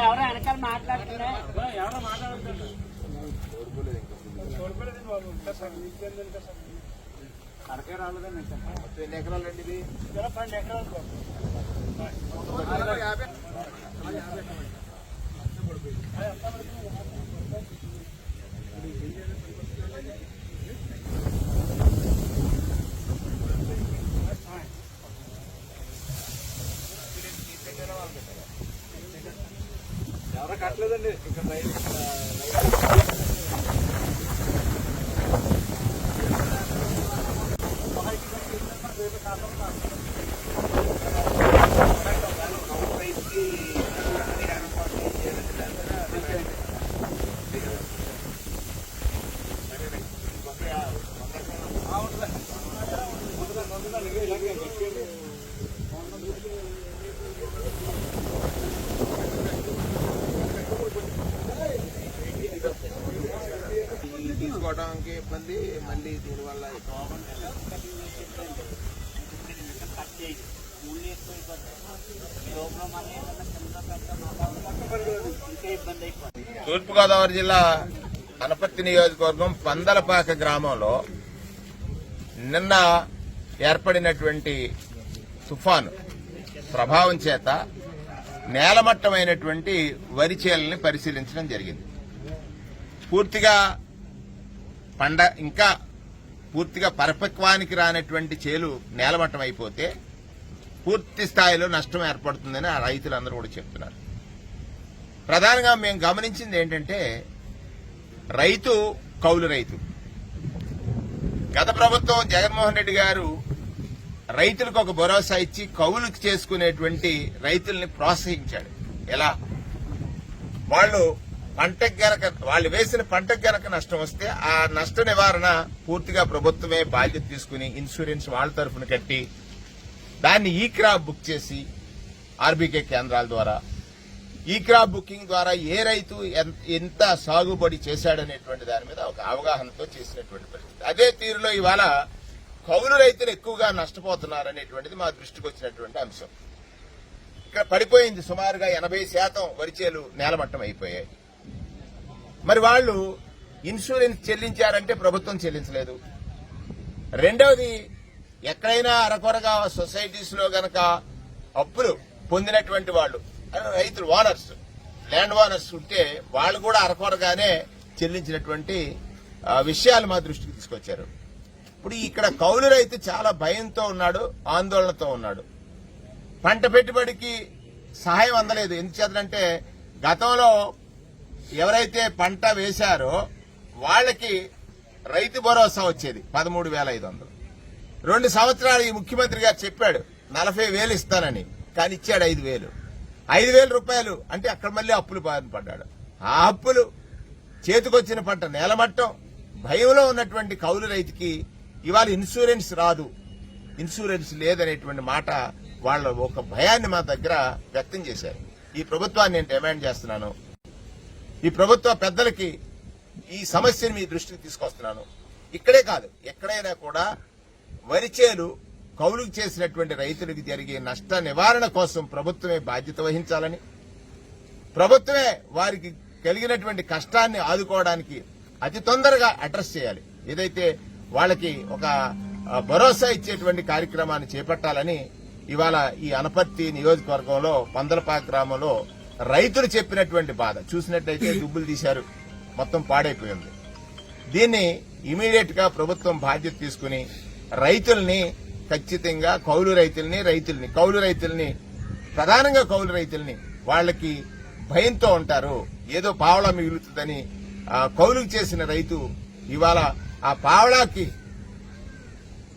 ఎవరో వెనకాల మాట్లాడుతున్నా ఎవరో మాట్లాడుతున్నారు కడకే రాలేదండి ఎన్ని ఎకరాలు అండి ఇది పన్నెండు ఎకరాలు ఎవరు కట్టలేదండి. ఇక్కడ రైతు ఈ తీసుకోవడానికి మళ్ళీ దీనివల్ల తూర్పుగోదావరి జిల్లా అనపర్తి నియోజకవర్గం పందలపాక గ్రామంలో నిన్న ఏర్పడినటువంటి తుఫాను ప్రభావం చేత నేలమట్టమైనటువంటి వరి చేలని పరిశీలించడం జరిగింది. పూర్తిగా పండ ఇంకా పూర్తిగా పరిపక్వానికి రానటువంటి చేలు నేలమట్టం అయిపోతే పూర్తి స్థాయిలో నష్టం ఏర్పడుతుందని ఆ రైతులందరూ కూడా చెప్తున్నారు. ప్రధానంగా మేము గమనించింది ఏంటంటే రైతు కౌలు రైతు. గత ప్రభుత్వం జగన్మోహన్ రెడ్డి గారు రైతులకు ఒక భరోసా ఇచ్చి కౌలుకి చేసుకునేటువంటి రైతుల్ని ప్రోత్సహించాడు. ఎలా? వాళ్ళు పంటకు గనక వాళ్ళు వేసిన పంటకు గనక నష్టం వస్తే ఆ నష్ట నివారణ పూర్తిగా ప్రభుత్వమే బాధ్యత తీసుకుని ఇన్సూరెన్స్ వాళ్ళ తరఫున కట్టి దాన్ని ఈ క్రాప్ బుక్ చేసి ఆర్బీకే కేంద్రాల ద్వారా ఈ క్రాప్ బుకింగ్ ద్వారా ఏ రైతు ఎంత సాగుబడి చేశాడనేటువంటి దాని మీద ఒక అవగాహనతో చేసినటువంటి పరిస్థితి. అదే తీరులో ఇవాళ కౌలు రైతులు ఎక్కువగా నష్టపోతున్నారనేటువంటిది మా దృష్టికి వచ్చినటువంటి అంశం. ఇక్కడ పడిపోయింది సుమారుగా ఎనభై శాతం వరిచేలు నేలమట్టం అయిపోయాయి. మరి వాళ్ళు ఇన్సూరెన్స్ చెల్లించారంటే ప్రభుత్వం చెల్లించలేదు. రెండవది ఎక్కడైనా అరకొరగా సొసైటీస్లో గనక అప్పులు పొందినటువంటి వాళ్ళు రైతులు ఓనర్స్ ల్యాండ్ ఓనర్స్ ఉంటే వాళ్ళు కూడా అరకొరగానే చెల్లించినటువంటి విషయాలు మా దృష్టికి తీసుకొచ్చారు. ఇప్పుడు ఇక్కడ కౌలు రైతు చాలా భయంతో ఉన్నాడు ఆందోళనతో ఉన్నాడు. పంట పెట్టుబడికి సహాయం అందలేదు. ఎందుచేతంటే గతంలో ఎవరైతే పంట వేశారో వాళ్ళకి రైతు భరోసా వచ్చేది పదమూడు వేల ఐదు వందలు. రెండు సంవత్సరాలు ఈ ముఖ్యమంత్రి గారు చెప్పాడు నలభై వేలు ఇస్తానని కానీ ఇచ్చాడు ఐదు వేలు. ఐదు వేల రూపాయలు అంటే అక్కడ మళ్ళీ అప్పులు బాధపడ్డాడు ఆ అప్పులు చేతికొచ్చిన పంట నేలమట్టం భయంలో ఉన్నటువంటి కౌలు రైతుకి ఇవాళ ఇన్సూరెన్స్ రాదు. ఇన్సూరెన్స్ లేదనేటువంటి మాట వాళ్ళ ఒక భయాన్ని మా దగ్గర వ్యక్తం చేశారు. ఈ ప్రభుత్వాన్ని నేను డిమాండ్ చేస్తున్నాను. ఈ ప్రభుత్వ పెద్దలకి ఈ సమస్యని మీ దృష్టికి తీసుకొస్తున్నాను. ఇక్కడే కాదు ఎక్కడైనా కూడా వరిచేలు కౌలుకు చేసినటువంటి రైతులకు జరిగే నష్ట నివారణ కోసం ప్రభుత్వమే బాధ్యత వహించాలని ప్రభుత్వమే వారికి కలిగినటువంటి కష్టాన్ని ఆదుకోవడానికి అతి తొందరగా అడ్రస్ చేయాలి. ఏదైతే వాళ్ళకి ఒక భరోసా ఇచ్చేటువంటి కార్యక్రమాన్ని చేపట్టాలని ఇవాళ ఈ అనపర్తి నియోజకవర్గంలో పందలపాక గ్రామంలో రైతులు చెప్పినటువంటి బాధ. చూసినట్లయితే దుబ్బులు తీశారు. మొత్తం పాడైపోయింది. దీన్ని ఇమీడియట్గా ప్రభుత్వం బాధ్యత తీసుకుని రైతుల్ని ఖచ్చితంగా కౌలు రైతుల్ని రైతుల్ని కౌలు రైతుల్ని ప్రధానంగా కౌలు రైతుల్ని వాళ్ళకి భయంతో ఉంటారు. ఏదో పావలా మిగులుతుందని ఆ, కౌలుకు చేసిన రైతు ఇవాళ ఆ పావలాకి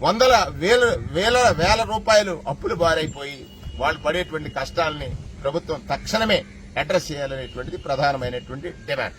వందల వేల వేల వేల రూపాయలు అప్పులు బారైపోయి వాళ్ళు పడేటువంటి కష్టాలని ప్రభుత్వం తక్షణమే అడ్రస్ చేయాలనేటువంటిది ప్రధానమైనటువంటి డిమాండ్.